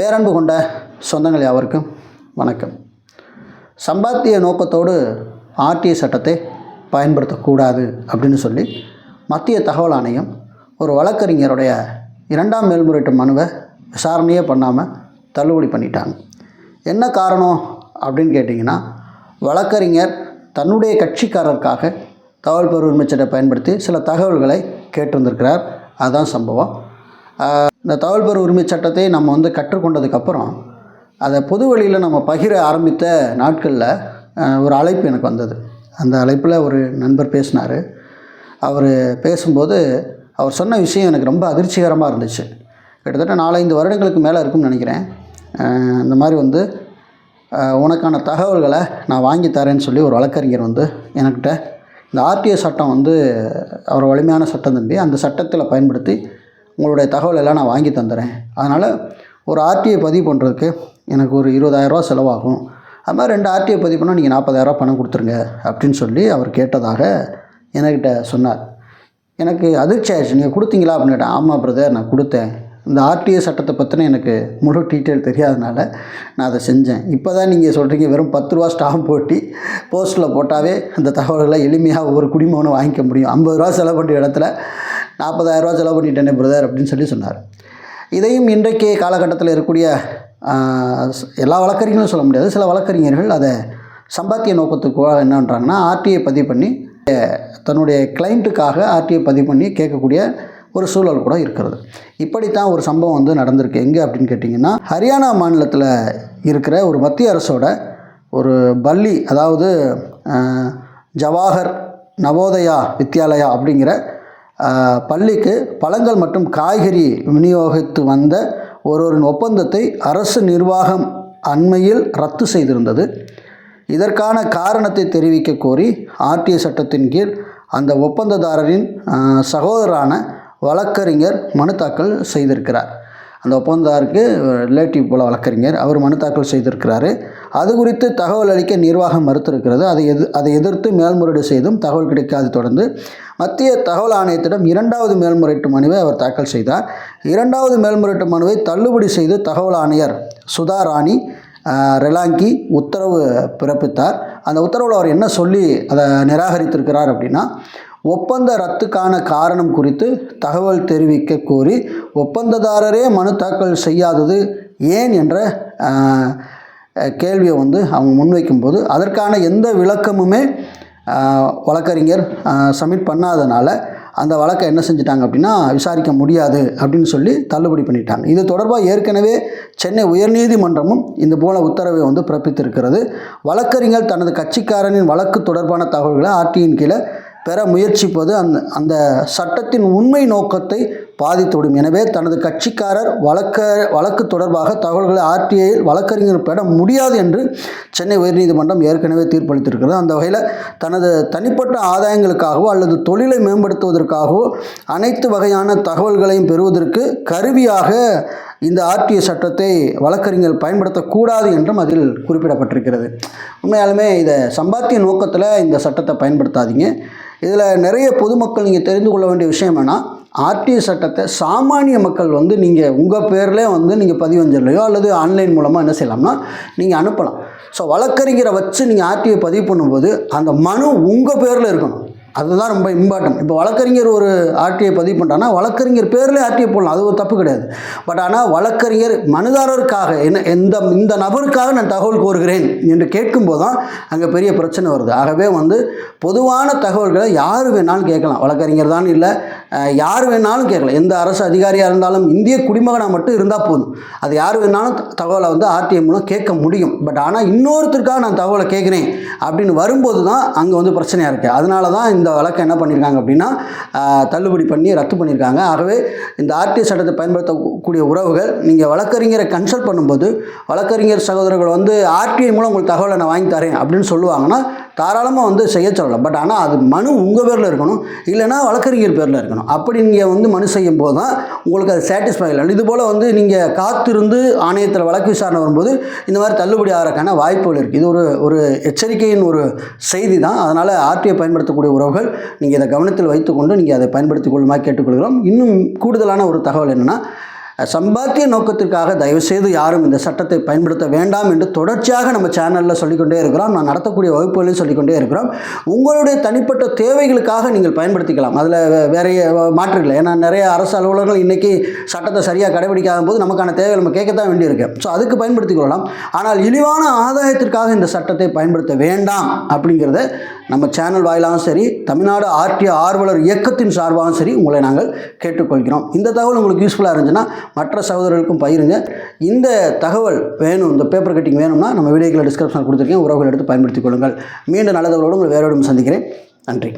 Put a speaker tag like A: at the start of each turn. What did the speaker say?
A: பேரன்பு கொண்ட சொந்தங்கள் யாவருக்கும் வணக்கம். சம்பாத்திய நோக்கத்தோடு ஆர்டிஐ சட்டத்தை பயன்படுத்தக்கூடாது அப்படின்னு சொல்லி மத்திய தகவல் ஆணையம் ஒரு வழக்கறிஞருடைய இரண்டாம் மேல்முறையீட்டு மனுவை விசாரணையே பண்ணாமல் தள்ளுபடி பண்ணிட்டாங்க. என்ன காரணம் அப்படின்னு கேட்டிங்கன்னா வழக்கறிஞர் தன்னுடைய கட்சிக்காரருக்காக தகவல் பெறும் பயன்படுத்தி சில தகவல்களை கேட்டிருந்திருக்கிறார். அதுதான் சம்பவம். இந்த தகவல் பெறும் உரிமை சட்டத்தை நம்ம வந்து கற்றுக்கொண்டதுக்கப்புறம் அதை பொது வழியில் நம்ம பகிர ஆரம்பித்த நாட்களில் ஒரு அழைப்பு எனக்கு வந்தது. அந்த அழைப்பில் ஒரு நண்பர் பேசினார். அவர் பேசும்போது அவர் சொன்ன விஷயம் எனக்கு ரொம்ப அதிர்ச்சிகரமாக இருந்துச்சு. கிட்டத்தட்ட நாலஞ்சு வருடங்களுக்கு மேலே இருக்கும்னு நினைக்கிறேன். இந்த மாதிரி வந்து உனக்கான தகவல்களை நான் வாங்கி தரேன்னு சொல்லி ஒரு வழக்கறிஞர் வந்து என்கிட்ட இந்த ஆர்டிஓ சட்டம் வந்து அவர் வலிமையான சட்டம் தம்பி அந்த சட்டத்தில் பயன்படுத்தி உங்களுடைய தகவல் எல்லாம் நான் வாங்கி தந்துடுறேன் அதனால் ஒரு ஆர்டிஐ பதிவு பண்ணுறதுக்கு எனக்கு ஒரு இருபதாயிரரூவா செலவாகும். அது மாதிரி ரெண்டு ஆர்டிஐ பதிவு பண்ணால் நீங்கள் நாற்பதாயிரரூவா பணம் கொடுத்துருங்க அப்படின்னு சொல்லி அவர் கேட்டதாக என்கிட்ட சொன்னார். எனக்கு அதிர்ச்சி ஆயிடுச்சு. நீங்கள் கொடுத்தீங்களா அப்படின்னு கேட்டேன். ஆமாம் பிரதர் நான் கொடுத்தேன். இந்த ஆர்டிஏ சட்டத்தை பற்றின எனக்கு முழு டீட்டெயில் தெரியாதனால நான் அதை செஞ்சேன். இப்போ தான் நீங்கள் சொல்கிறீங்க வெறும் பத்து ரூபா ஸ்டாம்ப் போட்டி போஸ்ட்டில் போட்டாவே அந்த தகவல்களை எளிமையாக ஒவ்வொரு குடிமகனும் வாங்கிக்க முடியும். ஐம்பது ரூபா செலவு பண்ணுற இடத்துல நாற்பதாயிரரூவா செலவு பண்ணிட்டேனே பிரதர் அப்படின்னு சொல்லி சொன்னார். இதையும் இன்றைக்கு காலகட்டத்தில் இருக்கக்கூடிய எல்லா வழக்கறிஞர்களும் சொல்ல முடியாது. சில வழக்கறிஞர்கள் அதை சம்பாத்திய நோக்கத்துக்கு என்னன்றாங்கன்னா ஆர்டிஐ பதிவு பண்ணி தன்னுடைய கிளைண்ட்டுக்காக ஆர்டிஐ பதிவு பண்ணி கேட்கக்கூடிய ஒரு சூழல் கூட இருக்கிறது. இப்படித்தான் ஒரு சம்பவம் வந்து நடந்திருக்கு. எங்கே அப்படின்னு கேட்டிங்கன்னா ஹரியானா மாநிலத்தில் இருக்கிற ஒரு மத்திய அரசோட ஒரு பள்ளி அதாவது ஆஹ், ஜவாஹர் நவோதயா வித்யாலயா அப்படிங்கிற பள்ளிக்கு பழங்கள் மற்றும் காய்கறி விநியோகித்து வந்த ஒருவரின் ஒப்பந்தத்தை அரசு நிர்வாகம் அண்மையில் ரத்து செய்திருந்தது. இதற்கான காரணத்தை தெரிவிக்க கோரி ஆர்டிஏ சட்டத்தின் கீழ் அந்த ஒப்பந்ததாரரின் சகோதரான வழக்கறிஞர் மனு தாக்கல் செய்திருக்கிறார். அந்த ஒப்பந்ததாருக்கு ரிலேட்டிவ் போல வழக்கறிஞர். அவர் மனு தாக்கல் செய்திருக்கிறாரு. அது குறித்து தகவல் அளிக்க நிர்வாகம் மறுத்திருக்கிறது. அதை எது அதை எதிர்த்து மேல்முறையீடு செய்தும் தகவல் கிடைக்காது தொடர்ந்து. மத்திய தகவல் ஆணையத்திடம் இரண்டாவது மேல்முறையீட்டு மனுவை அவர் தாக்கல் செய்தார். இரண்டாவது மேல்முறையீட்டு மனுவை தள்ளுபடி செய்து தகவல் ஆணையர் சுதா ராணி ரிலாங்கி ரெலாங்கி உத்தரவு பிறப்பித்தார். அந்த உத்தரவில் அவர் என்ன சொல்லி அதை நிராகரித்திருக்கிறார் அப்படின்னா ஒப்பந்த ரத்துக்கான காரணம் குறித்து தகவல் தெரிவிக்க கோரி ஒப்பந்ததாரரே மனு தாக்கல் செய்யாதது ஏன் என்ற கேள்வியை வந்து அவங்க முன்வைக்கும்போது அதற்கான எந்த விளக்கமுமே வழக்கறிஞர் சப்மிட் பண்ணாதனால அந்த வழக்கை என்ன செஞ்சிட்டாங்க அப்படின்னா விசாரிக்க முடியாது அப்படின்னு சொல்லி தள்ளுபடி பண்ணிட்டாங்க. இது தொடர்பாக ஏற்கனவே சென்னை உயர்நீதிமன்றமும் இந்த போல உத்தரவை வந்து பிறப்பித்திருக்கிறது. வழக்கறிஞர் தனது கட்சிக்காரனின் வழக்கு தொடர்பான தகவல்களை ஆர்டியின் கீழே பெற முயற்சிப்பது அந்த அந்த சட்டத்தின் உண்மை நோக்கத்தை பாதித்துவிடும் எனவே தனது கட்சிக்காரர் வழக்க வழக்கு தொடர்பாக தகவல்களை ஆர்டிஐயில் வழக்கறிஞர் பெற முடியாது என்று சென்னை உயர்நீதிமன்றம் ஏற்கனவே தீர்ப்பளித்திருக்கிறது. அந்த வகையில் தனது தனிப்பட்ட ஆதாயங்களுக்காகவோ அல்லது தொழிலை மேம்படுத்துவதற்காகவோ அனைத்து வகையான தகவல்களையும் பெறுவதற்கு கருவியாக இந்த ஆர்டிஐ சட்டத்தை வழக்கறிஞர் பயன்படுத்தக்கூடாது என்றும் அதில் குறிப்பிடப்பட்டிருக்கிறது. உண்மையாலுமே இதை சம்பாத்திய நோக்கத்தில் இந்த சட்டத்தை பயன்படுத்தாதீங்க. இதில் நிறைய பொதுமக்கள் நீங்கள் தெரிந்து கொள்ள வேண்டிய விஷயம் என்னென்னா ஆர்டிஓ சட்டத்தை சாமானிய மக்கள் வந்து நீங்கள் உங்கள் பேர்லேயே வந்து நீங்கள் பதிவஞ்சலையோ அல்லது ஆன்லைன் மூலமாக என்ன செய்யலாம்னா நீங்கள் அனுப்பலாம். ஸோ வழக்கறிஞரை வச்சு நீங்கள் ஆர்டிஐ பதிவு பண்ணும்போது அந்த மனு உங்கள் பேரில் இருக்கணும். அதுதான் ரொம்ப இம்பார்ட்டன்ட் இப்போ வழக்கறிஞர் ஒரு ஆர்டிஐ பதிவு பண்ணுறான்னா வழக்கறிஞர் பேர்லேயே ஆர்டிஐ போடலாம். அது ஒரு தப்பு கிடையாது. பட் ஆனால் வழக்கறிஞர் மனுதாரருக்காக என்ன எந்த இந்த நபருக்காக நான் தகவல் கோருகிறேன் என்று கேட்கும்போது தான் அங்கே பெரிய பிரச்சனை வருது. ஆகவே வந்து பொதுவான தகவல்களை யார் வேணாலும் கேட்கலாம். வழக்கறிஞர் தான் இல்லை யார் வேணாலும் கேட்கலாம். எந்த அரசு அதிகாரியாக இருந்தாலும் இந்திய குடிமகனாக மட்டும் இருந்தால் போதும். அது யார் வேணாலும் தகவலை வந்து ஆர்டிஐ மூலம் கேட்க முடியும். பட் ஆனால் இன்னொருத்தருக்காக நான் தகவலை கேட்குறேன் அப்படின்னு வரும்போது தான் அங்கே வந்து பிரச்சனையாக இருக்குது அதனால தான் இந்த வழக்கை என்ன பண்ணியிருக்காங்க அப்படின்னா தள்ளுபடி பண்ணி ரத்து பண்ணியிருக்காங்க ஆகவே இந்த ஆர்டிஐ சட்டத்தை பயன்படுத்தக்கூடிய உறவுகள் நீங்கள் வழக்கறிஞரை கன்சல்ட் பண்ணும்போது வழக்கறிஞர் சகோதரர்கள் வந்து ஆர்டிஐ மூலம் உங்களுக்கு தகவலை நான் வாங்கி தரேன் அப்படின்னு சொல்லுவாங்கன்னா தாராளமாக வந்து செய்ய சொல்லலாம். பட் ஆனால் அது மனு உங்கள் பேரில் இருக்கணும். இல்லைன்னா வழக்கறிஞர் பேரில் இருக்கணும். அப்படி நீங்கள் வந்து மனு செய்யும் போது தான் உங்களுக்கு அது சாட்டிஸ்ஃபை இல்லை. இது போல் வந்து நீங்கள் காத்திருந்து ஆணையத்தில் வழக்கு விசாரணை வரும்போது இந்த மாதிரி தள்ளுபடி ஆகிறக்கான வாய்ப்புகள் இருக்குது இது ஒரு ஒரு எச்சரிக்கையின் ஒரு செய்தி தான். அதனால் ஆர்டிஐ பயன்படுத்தக்கூடிய உறவுகள் நீங்கள் இதை கவனத்தில் வைத்துக்கொண்டு நீங்கள் அதை பயன்படுத்திக் கொள்ளுமா கேட்டுக்கொள்கிறோம். இன்னும் கூடுதலான ஒரு தகவல் என்னென்னா சம்பாத்திய நோக்கத்திற்காக தயவுசெய்து யாரும் இந்த சட்டத்தை பயன்படுத்த வேண்டாம் என்று தொடர்ச்சியாக நம்ம சேனலில் சொல்லிக்கொண்டே இருக்கிறோம். நான் நடத்தக்கூடிய வகுப்புகளையும் சொல்லிக்கொண்டே இருக்கிறோம். உங்களுடைய தனிப்பட்ட தேவைகளுக்காக நீங்கள் பயன்படுத்திக்கலாம். அதில் வேறைய மாற்று இல்லை. ஏன்னா நிறைய அரசு அலுவலர்கள் இன்றைக்கி சட்டத்தை சரியாக கடைபிடிக்காத போது நமக்கான தேவை நம்ம கேட்கத்தான் வேண்டியிருக்கு. ஸோ அதுக்கு பயன்படுத்திக் கொள்ளலாம். ஆனால் இழிவான ஆதாயத்திற்காக இந்த சட்டத்தை பயன்படுத்த வேண்டாம் அப்படிங்கிறத நம்ம சேனல் வாயிலாகவும் சரி தமிழ்நாடு ஆர்டிஓ ஆர்வலர் இயக்கத்தின் சார்பாகவும் சரி உங்களை நாங்கள் கேட்டுக்கொள்கிறோம். இந்த தகவல் உங்களுக்கு யூஸ்ஃபுல்லாக இருந்துச்சுன்னா மற்ற சகோதரர்களுக்கும் பகிருங்க. இந்த தகவல் வேணும் இந்த பேப்பர் கட்டிங் வேணும்னா நம்ம வீடியோக்களை டிஸ்கிரிப்ஷன் கொடுத்துருக்கேன். உறவுகள் எடுத்து பயன்படுத்திக் கொள்ளுங்கள். மீண்டும் நல்லதவர்களோடு உங்கள் உங்களை வேறோடும் சந்திக்கிறேன். நன்றி.